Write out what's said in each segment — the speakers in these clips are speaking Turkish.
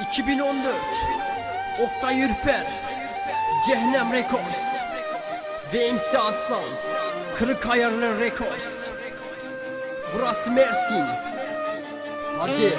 2014 Oktay Ürper. Cehennem Records. Ve MC Aslan. Kırık Ayarlı Records. Burası Mersin. Hadi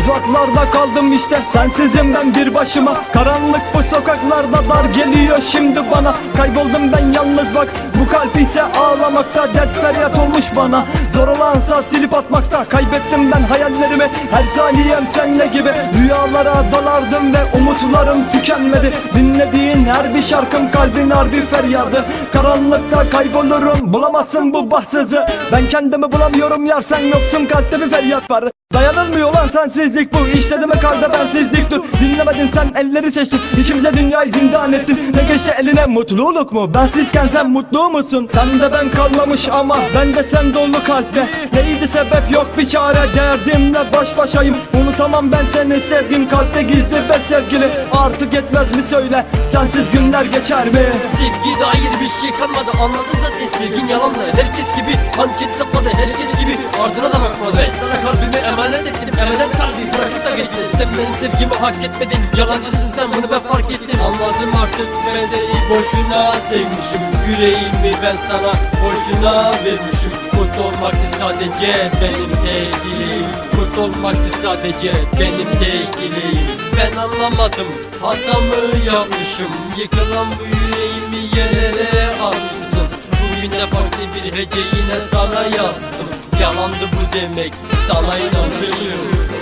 Uzaklarda kaldım işte sensizim ben bir başıma. Karanlık bu sokaklarda dar geliyor şimdi bana. Kayboldum ben yalnız bak bu kalp ise ağlamakta Dert feryat olmuş bana. Zor olansa silip atmakta Kaybettim ben hayallerimi. Her saniyem senle gibi Rüyalara dalardım ve umutlarım tükenmedi. Dinlediğin her bir şarkım kalbin harbi feryadı. Karanlıkta kaybolurum bulamazsın bu bahtsızı. Ben kendimi bulamıyorum yar sen yoksun kalpte bir feryat var Dayanılmıyor lan sensizlik bu. İşte demek kalbe bensizlik dur. Dinlemedin sen elleri seçtin. İkimize dünyayı zindan ettin. Ne geçti eline? Mutluluk mu? Bensizken sen mutlu musun? Sen de ben kalmamış ama Ben de sen dolu kalpte. Neydi sebep? Yok bir çare. Derdimle baş başayım. Unutamam ben seni. Sevdiğim kalpte gizli be sevgili. Artık yetmez mi söyle? Sensiz günler geçer mi? Sevgi dair bir şey kalmadı. Anladın zaten sevgin yalandı Herkes gibi. Hançeri sapladı herkes gibi. Ardına da bakmadı. Ben sana kalbimi emanet ettim emanet kalbi bırakıp da gittin Sen benim sevgimi hak etmedin. Yalancısın sen bunu ben fark ettim. Anladım artık ben seni boşuna sevmişim. Yüreğimi ben sana boşuna vermişim. Mutlu olmaktı sadece benim tek dileğim Mutlu olmaktı sadece benim tek dileğim Ben anlamadım hatamı yapmışım. Yıkılan bu yüreğimi yerlere De farklı bir hece yine sana yazdım? Yalandı bu demek sana inanmışım